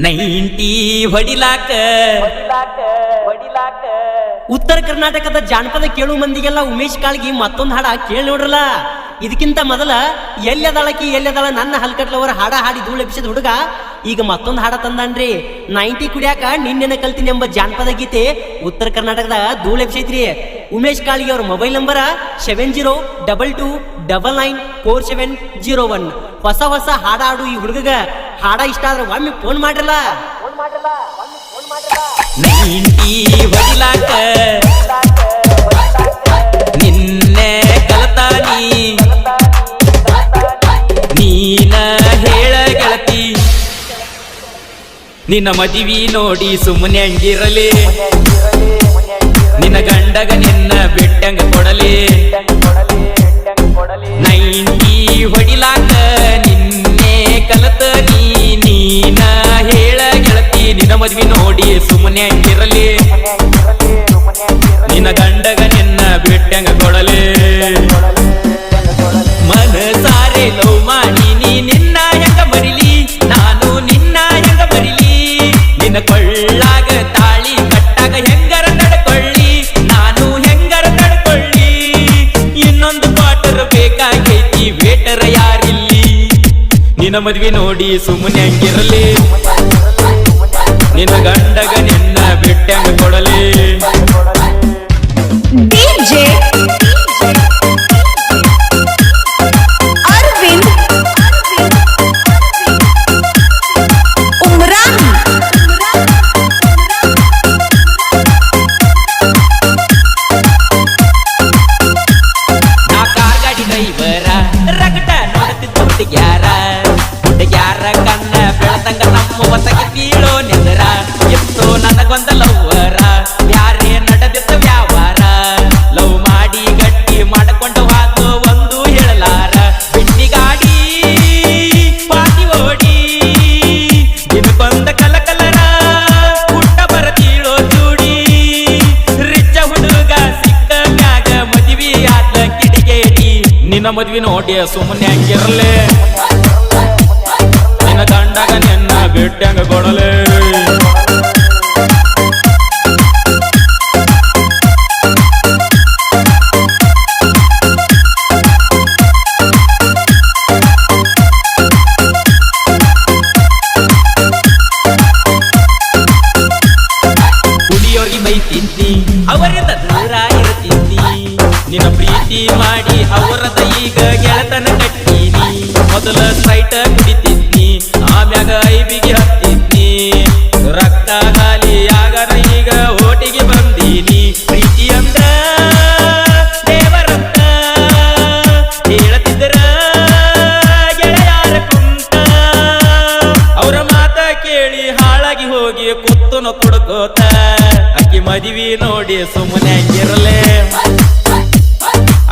Ninety ಹೊಡಿಲಾಕ. ಉತ್ತರ ಕರ್ನಾಟಕದ ಜಾನಪದ ಕೇಳು ಮಂದಿಗೆಲ್ಲ ಉಮೇಶ್ ಕಾಳ್ಗಿ ಮತ್ತೊಂದು ಹಾಡ ಕೇಳಿ ನೋಡ್ರಲ್ಲ. ಇದಕ್ಕಿಂತ ಮೊದಲ ಎಲ್ಲದಳಕಿ ಎಲ್ಲದಳ ನನ್ನ ಹಲ್ಕಟ್ಲವರ ಹಾಡ ಹಾಡಿ ಧೂಳು ಎಬ್ಸಿದ ಹುಡುಗ ಈಗ ಮತ್ತೊಂದು ಹಾಡ ತಂದಾನ್ರಿ. ನೈಂಟಿ ಕುಡಿಯಾಕ ನಿನ್ನೆನ ಕಲ್ತೀನಿ ಎಂಬ ಜಾನಪದ ಗೀತೆ ಉತ್ತರ ಕರ್ನಾಟಕದ ಧೂಳು ಎಬ್ಸೈತ್ರಿ ಉಮೇಶ್ ಕಾಳ್ಗಿ ಅವ್ರ mobile number seven zero double two double nine four seven zero one. ಹೊಸ ಹೊಸ ಹಾಡಾಡು ಈ ಹುಡುಗಗ. ಹಾಡ ಇಷ್ಟ ಆದ್ರೆ ಒಮ್ಮೆ ಫೋನ್ ಮಾಡಿರಲ್ಲ. ನೈಂಟಿ ಹೊಡಿಲಾಕ ನಿನ್ನೆ ಕಲತಾನಿ. ನೀನ ಹೇಳ ಗೆಳತಿ. ನಿನ್ನ ಮದಿವಿ ನೋಡಿ ಸುಮ್ಮನೆ ಹಂಗಿರಲಿ. ನಿನ್ನ ಗಂಡಗ ನಿನ್ನ ಬಿಟ್ಟಂಗ ಕೊಡಲಿ. ನೈಂಟಿ ಹೊಡಿಲಾಕ ಮದ್ವಿ ನೋಡಿ ಸುಮ್ಮನೆ ಹಂಗಿರಲಿ ನಿನ್ನ ಗಂಡಗ ನಿನ್ನ ಬಿಟ್ಟಂಗ ಕೊಡಲಿ. ಮನಸಾರೆ ಲವ್ ಮಾಡಿ, ನೀ ನಿನ್ನ ಹೆಂಗ ಮರಿಲಿ? ನಾನು ನಿನ್ನ ಹೆಂಗ ಮರಿಲಿ? ನಿನ್ನ ಕೊಳ್ಳಾಗ ತಾಳಿ ಕಟ್ಟಾಗ ಹೆಂಗರ ನಡ್ಕೊಳ್ಳಿ ನಾನು ಹೆಂಗರ ನಡ್ಕೊಳ್ಳಿ ಇನ್ನೊಂದು ಕ್ವಾರ್ಟರ್ ಬೇಕಾಗೈತಿ ವೇಟರ ಯಾರಿಲ್ಲಿ? ನಿನ್ನ ಮದ್ವಿ ನೋಡಿ ಸುಮ್ಮನೆ ಹಂಗಿರಲಿ ನಿನ್ನ ಗಂಡಗ ನಿನ್ನ ಬಿಟ್ಟಂಗ ಕೊಡಲಿ. DJ Arvind ನಿನ್ನ ಮದ್ವಿ ನೋಡಿ ಸುಮ್ಮನೆ ಹಂಗಿರಲಿ. ನಿನ್ನ ಗಂಡಗ ನಿನ್ನ ಬಿಟ್ಟಂಗ ಕೊಡಲೆ. ಅವರಿಂದ ದೂರ ಇರ್ತಿದ್ದಿ ನಿನ್ನ ಪ್ರೀತಿ ಮಾಡಿ ಅವರದ ಮದಿವಿ ನೋಡಿ ಸುಮ್ಮನೆ ಹಂಗಿರಲೆ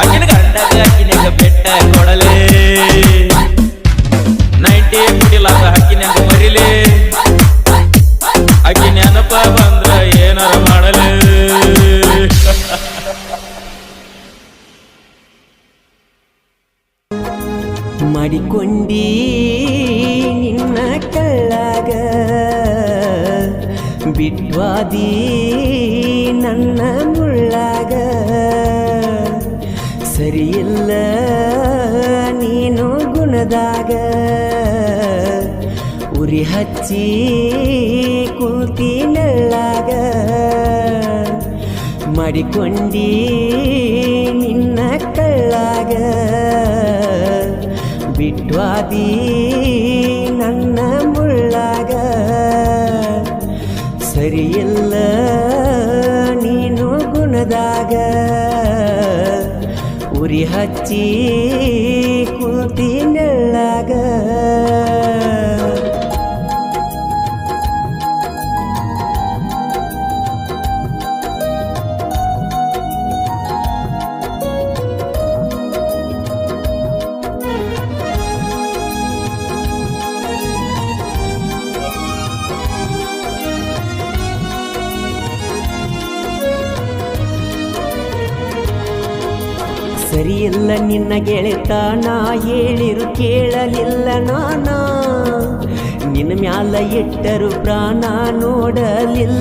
ಅಕ್ಕಿನ ಗಂಡಗ ಅಕ್ಕಿನ ಬೆಟ್ಟ ಕೊಡಲೇ. ನೈಂಟಿ ಕುಡಿಲಾಕ ಅಕ್ಕಿನ ಮರಿಲೇ. ಅಕ್ಕಿ ನೆನಪ ಬಂದ್ರ ಏನಾರ ಮಾಡಲೇ. ಮಾಡಿಕೊಂಡಿ ಬಿಟ್ವಾದಿ ನನ್ನ ಮುಳ್ಳಾಗ ಸರಿಯಿಲ್ಲ ನೀನು ಗುಣದಾಗ ಉರಿ ಹಚ್ಚಿ ಕುಂತಿ ನೆಳ್ಳಾಗ ಮಾಡಿಕೊಂಡಿ ನಿನ್ನ ಕಳ್ಳಾಗ ಬಿಟ್ವಾದಿ ಸರಿಯಿಲ್ಲ ನೀನು ಗುಣದಾಗ ಉರಿ ಹಚ್ಚಿ ಸರಿಯಿಲ್ಲ ನಿನ್ನ ಗೆಳೆತ ನಾ ಹೇಳಿರು ಕೇಳಲಿಲ್ಲ ನಾನಾ. ನಿನ್ನ ಮ್ಯಾಲ ಇಟ್ಟರು ಪ್ರಾಣ ನೋಡಲಿಲ್ಲ